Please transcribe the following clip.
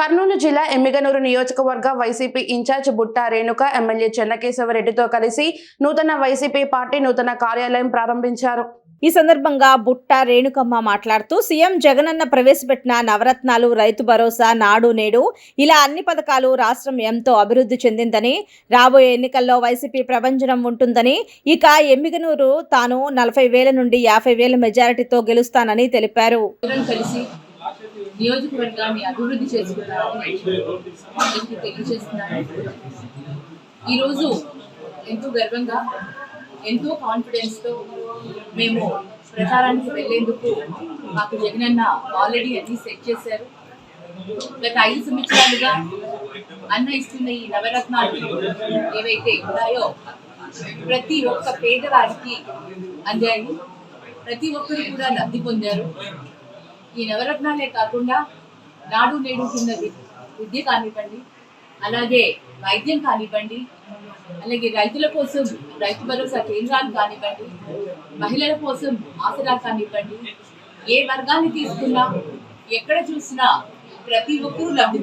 కర్నూలు జిల్లా ఎమ్మిగనూరు నియోజకవర్గ YCP incharge Butta Renuka MLA చెన్నకేశవరెడ్డితో కలిసి నూతన వైసీపీ పార్టీ నూతన కార్యాలయం ప్రారంభించారు. ఈ సందర్భంగా బుట్ట రేణుకమ్మ మాట్లాడుతూ సీఎం జగనన్న ప్రవేశపెట్టిన నవరత్నాలు రైతు భరోసా నాడు నేడు ఇలా అన్ని పథకాలు రాష్ట్రం ఎంతో అభివృద్ధి చెందిందని రాబోయే ఎన్నికల్లో వైసీపీ ప్రభంజనం ఉంటుందని ఇక ఎమ్మిగనూరు తాను నలభై వేల నుండి యాభై వేల మెజారిటీతో గెలుస్తానని తెలిపారు. కలిసి నియోజకవర్గాన్ని అభివృద్ధి చేసుకున్నారని అందరికీ తెలియజేస్తున్నాను. ఈరోజు ఎంతో గర్వంగా ఎంతో కాన్ఫిడెన్స్తో మేము ప్రచారానికి వెళ్ళేందుకు మాకు జగనన్న ఆల్రెడీ అన్ని సెట్ చేశారు. గత ఐదు సంవత్సరాలుగా అన్న ఇస్తున్న ఈ నవరత్నాలు ఏవైతే ఉన్నాయో ప్రతి ఒక్క పేదవారికి అందాయి. ప్రతి ఒక్కరు కూడా లబ్ధి పొందారు. ఈ నవరత్నాలే కాకుండా నాడు నేడు కింద విద్య కానివ్వండి అలాగే వైద్యం కానివ్వండి అలాగే రైతుల కోసం రైతు భరోసా కేంద్రాలు కానివ్వండి మహిళల కోసం ఆసరా కానివ్వండి ఏ వర్గాన్ని తీసుకున్నా ఎక్కడ చూసినా ప్రతి ఒక్కరూ లబ్ధి